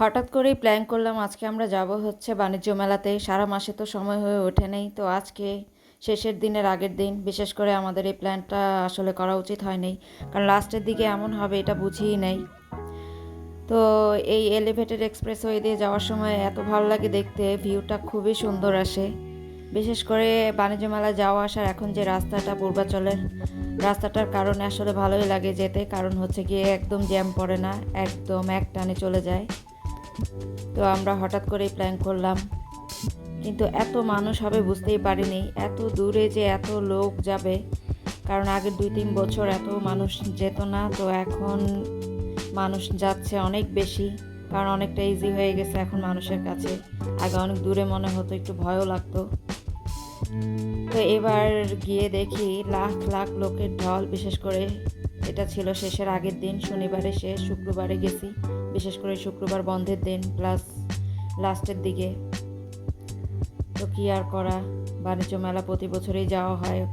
হঠাৎ করেই প্ল্যান করলাম আজকে আমরা যাব হচ্ছে বাণিজ্য মেলাতে। সারা মাসে তো সময় হয়ে ওঠে নেই। তো আজকে শেষের দিনের আগের দিন, বিশেষ করে আমাদের এই প্ল্যানটা আসলে করা উচিত হয়নি। কারণ লাস্টের দিকে এমন হবে এটা বুঝিই নেই। তো এই এলিভেটেড এক্সপ্রেস এক্সপ্রেসওয়ে দিয়ে যাওয়ার সময় এত ভালো লাগে দেখতে ভিউটা খুবই সুন্দর আসে। বিশেষ করে বাণিজ্য মেলা যাওয়া আসার এখন যে রাস্তাটা পূর্বাচলের, রাস্তাটার কারণে আসলে ভালোই লাগে যেতে। কারণ হচ্ছে গিয়ে একদম জ্যাম পড়ে না, একদম এক টানে চলে যায়। তো আমরা হঠাৎ করেই প্ল্যান করলাম। কিন্তু এত মানুষ হবে বুঝতেই পারিনি, এত দূরে যে এত লোক যাবে। কারণ আগের দুই তিন বছর এত মানুষ যেত না, তো এখন মানুষ যাচ্ছে অনেক বেশি। কারণ অনেকটা ইজি হয়ে গেছে এখন মানুষের কাছে। আগে অনেক দূরে মনে হতো, একটু ভয়ও লাগতো। তো এবার গিয়ে দেখি লাখ লাখ লোকের ঢল, বিশেষ করে এটা ছিল শেষের আগের দিন, শনিবারে শেষ শুক্রবারে গেছি। বিশেষ করে শুক্রবার বন্ধের দিন প্লাস লাস্টের দিকে। তো কি আর করা? বাণিজ্য মেলা প্রতি বছরেই যাওয়া হয়।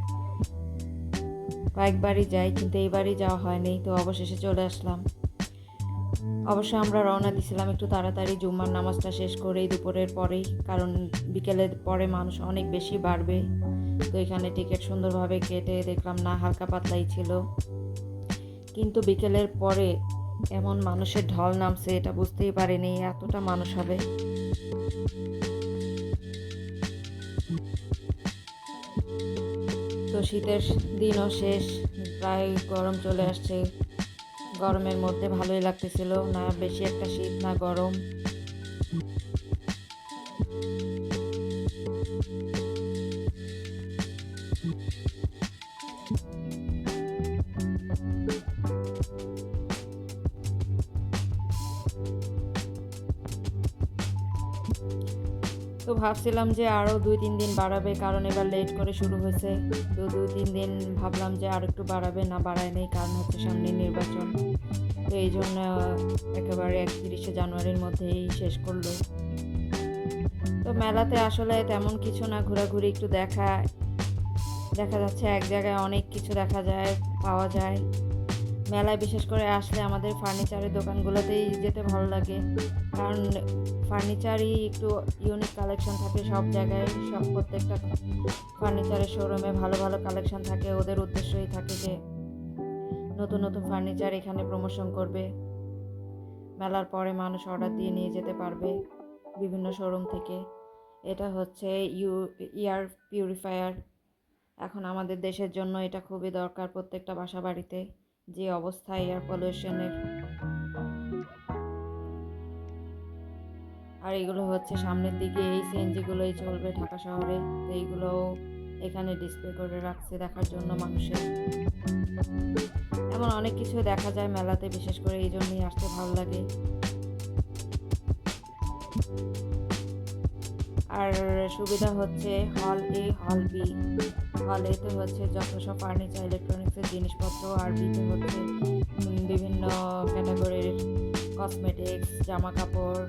কয়েকবারই যাই, কিন্তু এইবারই যাওয়া হয়নি, তো অবশেষে চলে আসলাম। অবশ্য আমরা রওনা দিছিলাম একটু তাড়াতাড়ি, জুম্মার নামাজটা শেষ করেই, দুপুরের পরেই, কারণ বিকেলের পরে মানুষ অনেক বেশি বাড়বে। তো এখানে টিকিট সুন্দরভাবে কেটে দেখলাম না, হালকা পাতলাই ছিল। কিন্তু বিকেলের পরে এমন মানুষের ঢল নামছে, এটা বুঝতেই পারিনি, এতটা মানুষ হবে। তো শীতের দিনও শেষ, প্রায় গরম চলে আসছে। গরমের মধ্যে ভালোই লাগতেছিল, না বেশি একটা শীত, না গরম। ভাবছিলাম যে আরও দুই, তিন দিন বাড়াবে, কারণ এবার লেট করে শুরু হয়েছে। তো দুই, তিন দিন ভাবলাম যে আর একটু বাড়াবে, না বাড়ায় নেই, কারণ হচ্ছে সামনে নির্বাচন। তো এই জন্য একেবারে একত্রিশে জানুয়ারির মধ্যেই শেষ করল। তো মেলাতে আসলে তেমন কিছু না, ঘোরাঘুরি একটু দেখা দেখা যাচ্ছে এক জায়গায় অনেক কিছু দেখা যায়, পাওয়া যায়। মেলায় বিশেষ করে আসলে আমাদের ফার্নিচারের দোকানগুলোতেই যেতে ভালো লাগে। কারণ ফার্নিচারই একটু ইউনিক কালেকশন থাকে সব জায়গায়, সব প্রত্যেকটা ফার্নিচারের শোরুমে ভালো ভালো কালেকশন থাকে, ওদের উদ্দেশ্যই থাকে যে নতুন নতুন ফার্নিচার এখানে প্রমোশন করবে। মেলার পরে মানুষ অর্ডার দিয়ে নিয়ে যেতে পারবে বিভিন্ন শোরুম থেকে। এটা হচ্ছে ইউ ইয়ার পিউরিফায়ার এখন আমাদের দেশের জন্য এটা খুবই দরকার প্রত্যেকটা বাসা বাড়িতে যে অবস্থা এয়ার পলিউশনের আর এগুলো হচ্ছে সামনের দিকে, এই সিএনজিগুলোই চলবে ঢাকা শহরে। তো এইগুলো এখানে ডিসপ্লে করে রাখছে দেখার জন্য মানুষের এমন অনেক কিছু দেখা যায় মেলাতে, বিশেষ করে এই জন্যই আসতে ভালো লাগে। আর সুবিধা হচ্ছে হল এ হল বি হল এতে হচ্ছে যত সব ফার্নিচার ইলেকট্রনিক্সের জিনিসপত্র আর বিতে হচ্ছে বিভিন্ন ক্যাটাগরির কসমেটিক্স জামা কাপড়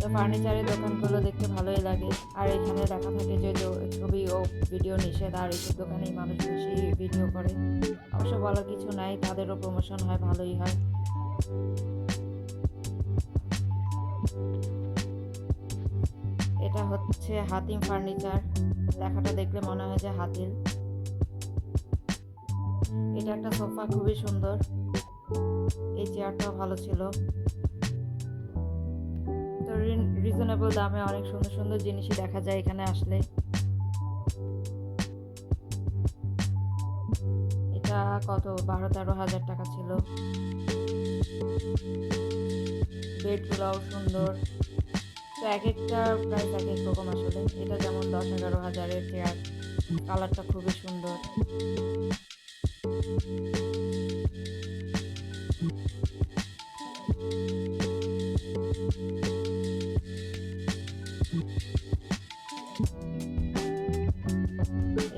তো ফার্নিচারের দোকানগুলো দেখতে ভালোই লাগে। আর এখানে দেখা থাকে যে ছবি ও ভিডিও নিষেধ, আর এইসব দোকানেই মানুষ বেশি ভিডিও করে। অবশ্য বলার কিছু নাই, তাদেরও প্রমোশন হয়, ভালোই হয়। হচ্ছে হাতিম ফার্নিচার। দেখাটা দেখলে মনে হয় যে হাতিল। এটা একটা সোফা, খুবই সুন্দর। এই চেয়ারটাও ভালো ছিল। তো রিজনেবল দামে অনেক সুন্দর সুন্দর জিনিসই দেখা যায় এখানে আসলে। এটা কত? বারো, তেরো হাজার টাকা ছিল। বেডগুলোও সুন্দর। এক একটা প্রাইস এক এক রকম আসলে। এটা যেমন দশ এগারো হাজারের চেয়ার কালারটা খুবই সুন্দর।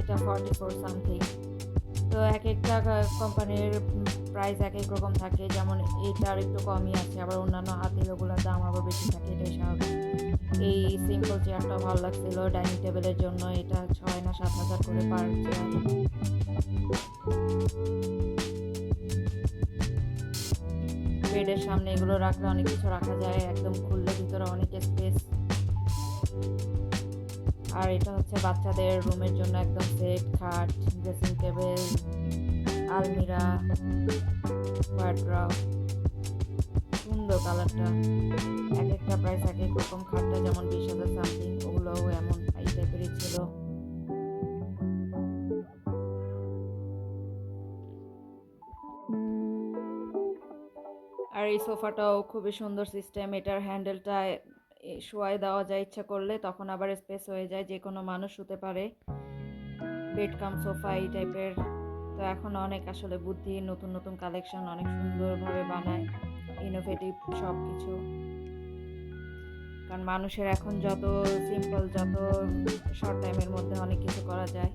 এটা ফর্টি ফোর সামথিং তো এক একটা কোম্পানির প্রাইস এক এক রকম থাকে। যেমন এটার একটু কমই আছে, আবার অন্যান্য হাতের ওগুলোর দাম আবার বেশি থাকে, এটাই স্বাভাবিক। এই সিম্পল চেয়ারটাও ভালো লাগছিল, ডাইনিং টেবিলের জন্য এটা ছয় না সাত হাজার করে পার চেয়ার। বেডের সামনে এগুলো রাখলে অনেক কিছু রাখা যায়, একদম খুললে ভিতরে অনেক স্পেস আর এটা হচ্ছে বাচ্চাদের রুমের জন্য একদম সেট খাট ড্রেসিং টেবিল আলমিরা ওয়ার্ড্রপ সুন্দর কালারটা। এক একটা প্রাইস এক এক রকম খাটটা, যেমন বিশ হাজার সামথিং ওগুলোও এমন এই টাইপেরই ছিল। আর এই সোফাটাও খুবই সুন্দর সিস্টেম এটার হ্যান্ডেলটা শোয়াই দেওয়া যায় ইচ্ছা করলে, তখন আবার স্পেস হয়ে যায় যে কোনো মানুষ শুতে পারে। বেড কাম সোফা এই টাইপের তো এখন অনেক আসলে বুদ্ধি, নতুন নতুন কালেকশন অনেক সুন্দরভাবে বানায়। ইনোভেটিভ সব কিছু কারণ মানুষের এখন যত সিম্পল যত শর্ট টাইমের মধ্যে অনেক কিছু করা যায়।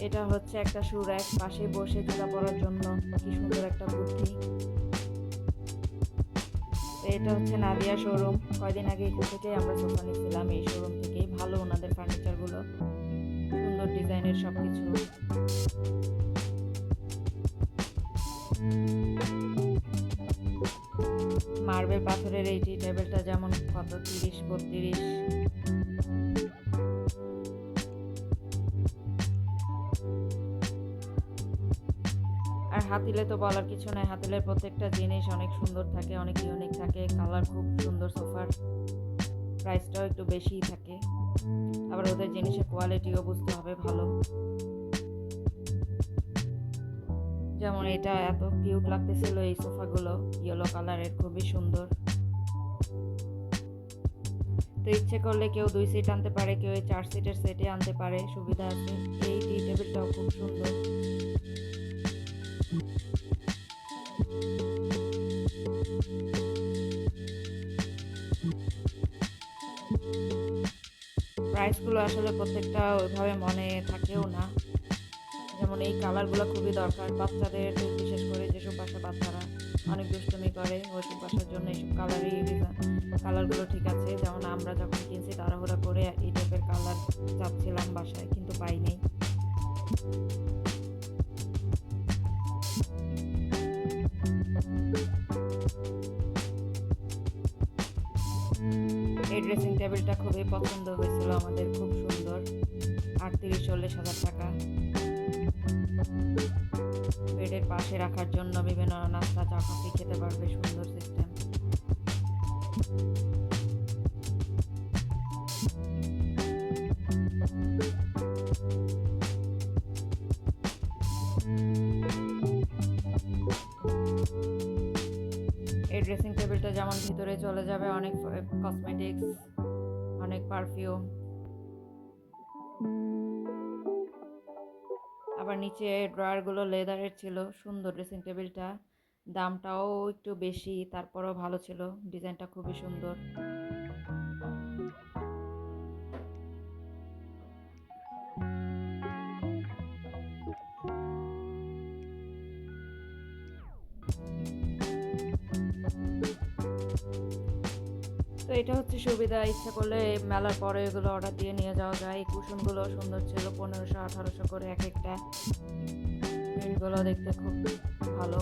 এটা হচ্ছে একটা সুর, এক পাশে বসে জুতা পরার জন্য। কি সুন্দর একটা বুদ্ধি। এটা হচ্ছে নাদিয়া শোরুম কয়দিন আগে এখান থেকে আমরা সোফা নিচ্ছিলাম এই শোরুম থেকেই ভালো ওনাদের ফার্নিচারগুলো সুন্দর ডিজাইনের সব কিছু মার্বেল পাথরের এই টি টেবিলটা যেমন কত তিরিশ, বত্রিশ। আর হাতিলে তো বলার কিছু নাই, হাতিলের প্রত্যেকটা জিনিস অনেক সুন্দর থাকে, অনেক ইউনিক থাকে কালার খুব সুন্দর সোফার প্রাইসটাও একটু বেশিই থাকে। আবার ওদের জিনিসের কোয়ালিটিও বুঝতে হবে ভালো। যেমন এটা এত কিউট লাগতেছিল এই সোফাগুলো ইয়েলো কালারের খুবই সুন্দর। তো ইচ্ছে করলে কেউ দুই সিট আনতে পারে, কেউ এই চার সিটের সেটে আনতে পারে, সুবিধা আছে। এই টি টেবিলটাও খুব সুন্দর। প্রাইসগুলো আসলে প্রত্যেকটা ওইভাবে মনে থাকেও না। যেমন এই কালারগুলো খুবই দরকার। বাচ্চাদের বিশেষ করে যেসব বাসা বাচ্চারা অনেক দুষ্টুমি করে, ওইসব বাসার জন্য এইসব কালারই কালারগুলো ঠিক আছে। যেমন আমরা যখন কিনছি তাড়াহুড়া করে এই টাইপের কালার চাচ্ছিলাম বাসায়, কিন্তু পাইনি। এই ড্রেসিং টেবিলটা খুবই পছন্দ হয়েছিল, আমাদের খুব সুন্দর। আটত্রিশ, চল্লিশ হাজার টাকা। বেডের পাশে রাখার জন্য বিভিন্ন নাস্তা, চা, কফি খেতে পারবে, সুন্দর সিস্টেম এই ড্রেসিং টেবিলটা যেমন ভিতরে চলে যাবে, অনেক কসমেটিক্স অনেক পারফিউম আবার নিচে ড্রয়ারগুলো লেদারের ছিল, সুন্দর ড্রেসিং টেবিলটা। দামটাও একটু বেশি, তারপরও ভালো ছিল ডিজাইনটা খুবই সুন্দর। তো এটা হচ্ছে সুবিধা, ইচ্ছা করলে মেলার পরে এগুলো অর্ডার দিয়ে নিয়ে যাওয়া যায়। এই কুশনগুলো সুন্দর ছিল, পনেরোশো, আঠারোশো করে এক একটা। এগুলো দেখতে খুব ভালো।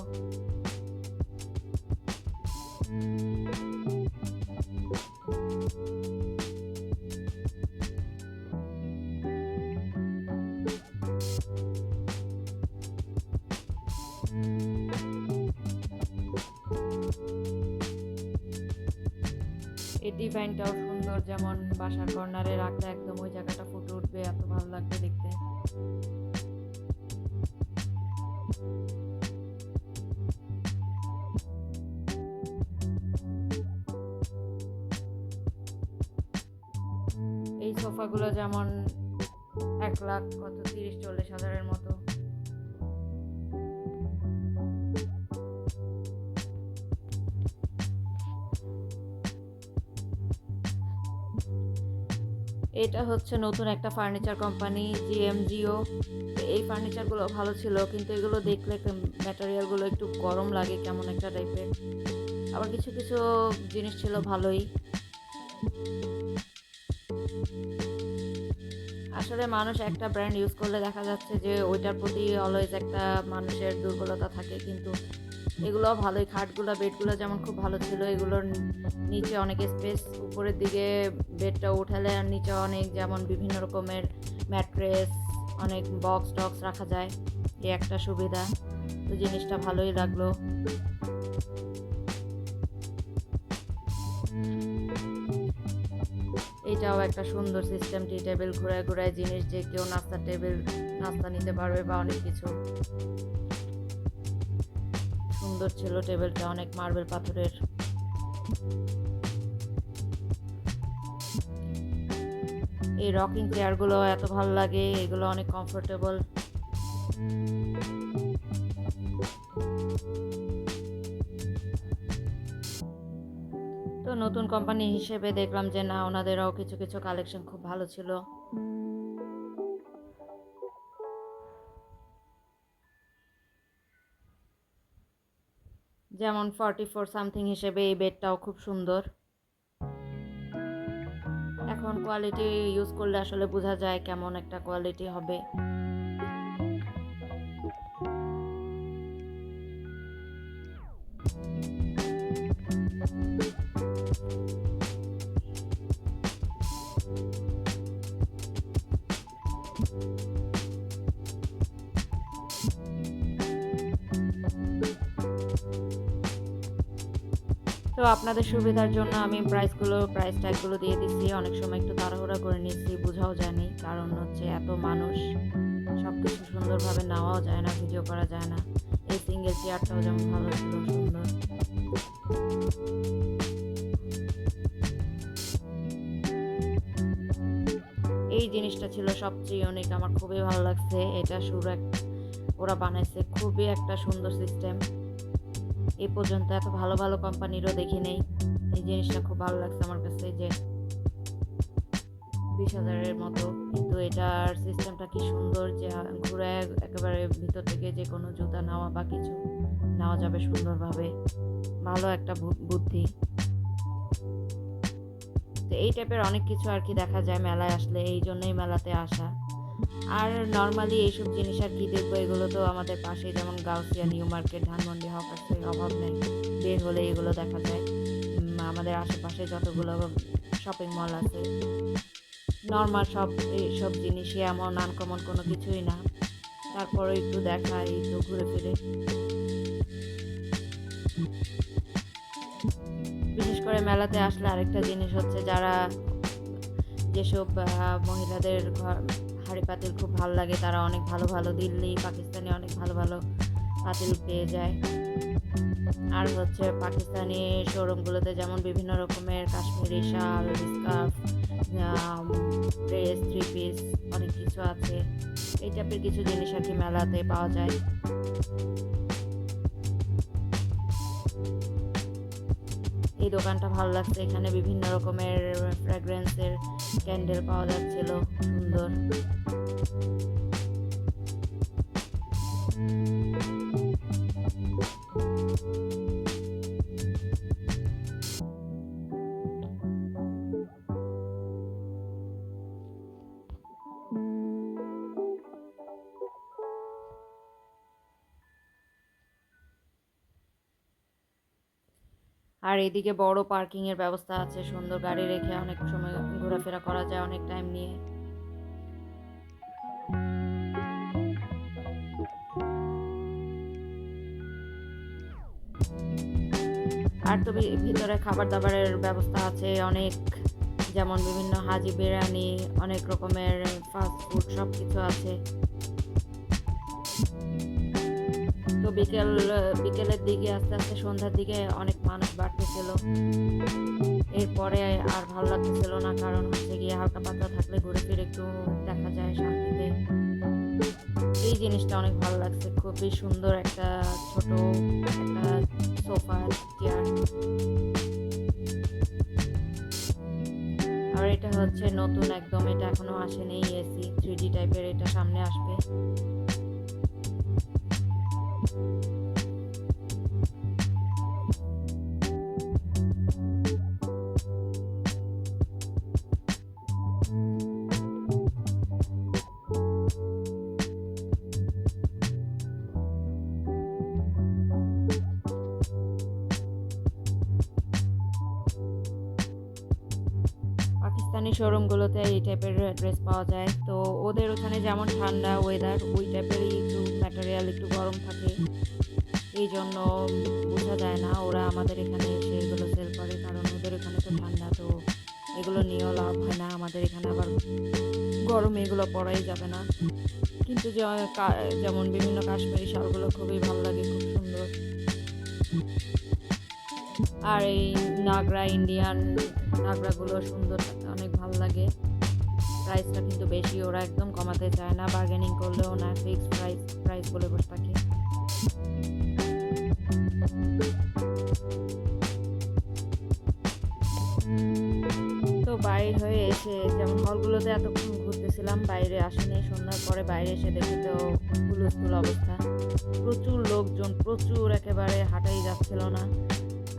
ডিজাইনটাও সুন্দর, যেমন বাসার কর্নারে রাখলে একদম ওই জায়গাটা ফুটে উঠবে, এত ভালো লাগবে দেখতে। এই সোফাগুলো যেমন এক লাখ কত, তিরিশ, চল্লিশ হাজারের মতো। এটা হচ্ছে নতুন একটা ফার্নিচার কোম্পানি জিএমজিও এই ফার্নিচারগুলো ভালো ছিল, কিন্তু এগুলো দেখলে ম্যাটেরিয়ালগুলো একটু গরম লাগে কেমন একটা টাইপের আবার কিছু কিছু জিনিস ছিল ভালোই। আসলে মানুষ একটা ব্র্যান্ড ইউজ করলে দেখা যাচ্ছে যে ওইটার প্রতি অলওয়েজ একটা মানুষের দুর্বলতা থাকে, কিন্তু এগুলো ভালোই। খাটগুলো, বেডগুলো যেমন খুব ভালো ছিল, এগুলোর নিচে অনেক স্পেস উপরের দিকে বেডটা উঠালে আর নিচে অনেক যেমন বিভিন্ন রকমের ম্যাট্রেস অনেক বক্স টক্স রাখা যায়। এই একটা সুবিধা। তো জিনিসটা ভালোই লাগল। এটাও একটা সুন্দর সিস্টেম টি টেবিল ঘুরায় ঘুরায় জিনিস যে কেউ নাস্তা টেবিল নাস্তা নিতে পারবে বা অনেক কিছু। সুন্দর ছিল টেবিলটা, অনেক মার্বেল পাথরের। এই রকিং চেয়ারগুলো এত ভালো লাগে, এগুলো অনেক কমফোর্টেবল তো নতুন কোম্পানি হিসেবে দেখলাম যে না, ওনাদেরও কিছু কিছু কালেকশন খুব ভালো ছিল। যেমন ফর্টি ফোর সামথিং হিসেবে এই বেডটাও খুব সুন্দর। এখন কোয়ালিটি ইউজ করলে আসলে বোঝা যায় কেমন একটা কোয়ালিটি হবে। আপনাদের সুবিধার জন্য আমি প্রাইসগুলো প্রাইস ট্যাগগুলো দিয়ে দিচ্ছি অনেক সময় একটু তাড়াহুড়া করে নিচ্ছি বোঝাও যায়নি। কারণ হচ্ছে এত মানুষ সব কিছু সুন্দরভাবে নেওয়াও যায় না ভিডিও করা যায় না। এই সিঙ্গেল চেয়ারটাও যেমন ভালো ছিল, সুন্দর। এই জিনিসটা ছিল সবচেয়ে অনেক আমার খুবই ভালো লাগছে। এটা সুর ওরা বানাইছে, খুবই একটা সুন্দর সিস্টেম এই পর্যন্ত এত ভালো ভালো কোম্পানিরও দেখি নেই। এই জিনিসটা খুব ভালো লাগছে আমার কাছে যে বিশ হাজারের মতো। কিন্তু এটার সিস্টেমটা কি সুন্দর যে ঘুরে একেবারে ভিতর থেকে যে কোনো জুতা নেওয়া বা কিছু নেওয়া যাবে সুন্দরভাবে। ভালো একটা বুদ্ধি। তো এই টাইপের অনেক কিছু আর কি দেখা যায় মেলায় আসলে, এই জন্যই মেলাতে আসা। আর নর্মালি এইসব জিনিস আর কি দেখব, এগুলো তো আমাদের পাশে যেমন গাউসিয়া, নিউ মার্কেট, ধানমন্ডি, হকার্সের অভাব নেই। বের হলে এগুলো দেখা যায়। আমাদের আশেপাশে যতগুলো শপিং মল আছে নর্মাল সব এইসব জিনিসই এমন আনকমন কোনো কিছুই না। তারপরে একটু দেখা, একটু ঘুরে ফিরে। বিশেষ করে মেলাতে আসলে আরেকটা জিনিস হচ্ছে যারা যেসব মহিলাদের ঘর হাঁড়ি পাতিল খুব ভালো লাগে। তারা অনেক ভালো ভালো দিল্লি, পাকিস্তানি অনেক ভালো ভালো পাতিল পেয়ে যায়। আর হচ্ছে পাকিস্তানি শোরুমগুলোতে যেমন বিভিন্ন রকমের কাশ্মীরি শাল স্কার্ফ ড্রেস থ্রি পিস অনেক কিছু আছে। এই টাইপের কিছু জিনিস আর কি মেলাতে পাওয়া যায়। এই দোকানটা ভালো লাগছে। এখানে বিভিন্ন রকমের ফ্র্যাগ্রেন্সের ক্যান্ডেল পাওয়া যাচ্ছিল। সুন্দর। এদিকে বড় পার্কিং এর ব্যবস্থা আছে, সুন্দর গাড়ি রেখে অনেক সময় ঘোরাফেরা করা যায় অনেক টাইম নিয়ে। আর তো ভিতরে খাবার দাবারের ব্যবস্থা আছে, অনেক যেমন বিভিন্ন হাজি বিরিয়ানি, অনেক রকমের ফাস্ট ফুড সব কিছু আছে। তো বিকেল, বিকেলের দিকে আস্তে আস্তে সন্ধ্যার দিকে অনেক মানুষ বাড়তেছিল। এরপরে আর ভালো লাগতেছিল না, কারণ হচ্ছে গিয়ে হালকা পাতলা থাকলে ঘুরে ফিরে একটু দেখা যায় শান্তিতে। এই জিনিসটা অনেক ভালো লাগছে, খুবই সুন্দর একটা ছোট একটা সোফা, চেয়ার। আর এটা হচ্ছে নতুন, একদম এটা এখনও আসেনি, এসি থ্রি টাইপের এটা সামনে আসবে। শোরুমগুলোতে এই টাইপের ড্রেস পাওয়া যায়। তো ওদের ওখানে যেমন ঠান্ডা ওয়েদার ওই টাইপেরই একটু ম্যাটেরিয়াল একটু গরম থাকে। এই জন্য বোঝা যায় না ওরা আমাদের এখানে এসে এগুলো সেল করে, কারণ ওদের ওখানে তো ঠান্ডা, তো এগুলো নিয়েও লাভ হয় না। আমাদের এখানে আবার গরমে এগুলো পরাই যাবে না। কিন্তু যেমন বিভিন্ন কাশ্মীরি শালগুলো খুবই ভালো লাগে, খুব সুন্দর। আর এই নাগরা ইন্ডিয়ান, নাগরাগুলো সুন্দর, অনেক ভালো লাগে। প্রাইসটা কিন্তু বেশি, ওরা একদম কমাতে চায় না বার্গেনিং করলেও না ফিক্স প্রাইস প্রাইস বলে বসে থাকে। তো বাইরে হয়ে এসে, যেমন হলগুলোতে এতক্ষণ ঘুরতেছিলাম, বাইরে আসেনি, সন্ধ্যার পরে বাইরে এসে দেখি তো হুলস্থুল অবস্থা। প্রচুর লোকজন, প্রচুর একেবারে হাঁটাই যাচ্ছিল না।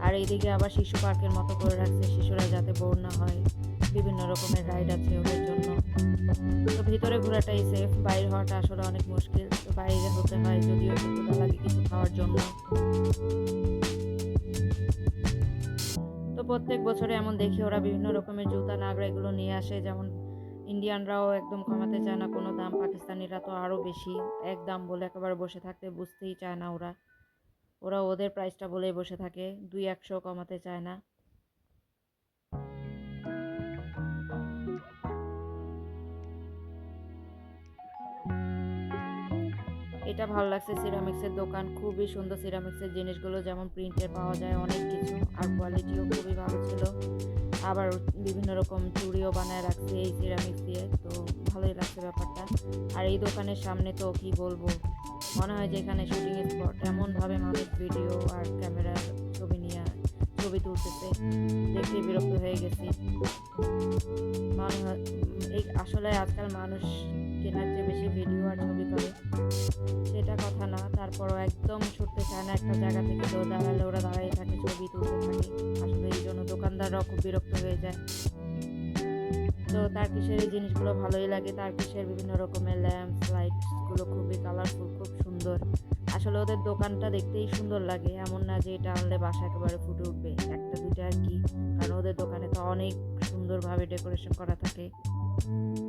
আর এইদিকে আবার শিশু পার্কের মতো করে রাখছে, শিশুরা যাতে বোর না হয়। বিভিন্ন রকমের রাইড আছে ওদের জন্য। তো ভিতরে ঘোরাটাই সেফ বাইরে হওয়াটা আসলে অনেক মুশকিল। তো বাইরে হতে হয় যদিও একটু লাগে কিছু খাওয়ার জন্য। তো প্রত্যেক বছরে এমন দেখি ওরা বিভিন্ন রকমের জুতা, নাগরা এগুলো নিয়ে আসে। যেমন ইন্ডিয়ানরাও একদম কমাতে চায় না, কোনো দাম। পাকিস্তানিরা তো আরও বেশি। এক দাম বলে একেবারে বসে থাকতে বুঝতেই চায় না ওরা। ওরা ওদের প্রাইসটা বলেই বসে থাকে, দুই একশো কমাতে চায় না। এটা ভালো লাগছে সিরামিক্সের দোকান, খুবই সুন্দর সিরামিক্সের জিনিসগুলো, যেমন প্রিন্টের পাওয়া যায় অনেক কিছু, আর কোয়ালিটিও খুবই ভালো ছিল। আবার বিভিন্ন রকম চুড়িও বানায় রাখছে এই সিরামিক্স দিয়ে, তো ভালোই লাগছে ব্যাপারটা। আর এই দোকানের সামনে তো কি বলব? মনে হয় যে এখানে শুটিং স্পট এমনভাবে মানুষ ভিডিও আর ক্যামেরার ছবি নিয়ে ছবি তুলতেছে। দেখে বিরক্ত হয়ে গেছি। এই আসলে আজকাল মানুষ কেনার চেয়ে বেশি ভিডিও আর ছবি করে। সেটা কথা না, তারপরও একদম ছুটতে চায় না একটা জায়গা থেকে। তো দাঁড়ালে ওরা দাঁড়িয়ে থাকে, ছবি তুলতে থাকে। আসলে এই জন্য দোকানদাররাও খুব বিরক্ত হয়ে যায়। তো তার কিসের এই জিনিসগুলো ভালোই লাগে? তার কিসের বিভিন্ন রকমের ল্যাম্পস লাইটসগুলো খুবই কালারফুল খুব সুন্দর। আসলে ওদের দোকানটা দেখতেই সুন্দর লাগে। এমন না যে এটা আনলে বাসা একেবারে ফুটে উঠবে। একটা, দুইটা আর কি। কারণ ওদের দোকানে তো অনেক সুন্দরভাবে ডেকোরেশন করা থাকে।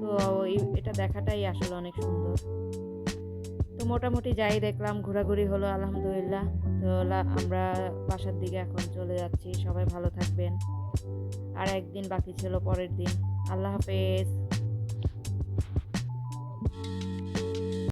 তো এটা দেখাটাই আসলে অনেক সুন্দর। তো মোটামুটি যাই দেখলাম, ঘোরাঘুরি হলো, আলহামদুলিল্লাহ। তো আমরা বাসার দিকে এখন চলে যাচ্ছি। সবাই ভালো থাকবেন। আর একদিন বাকি ছিল পরের দিন। আল্লাহ হাফেজ।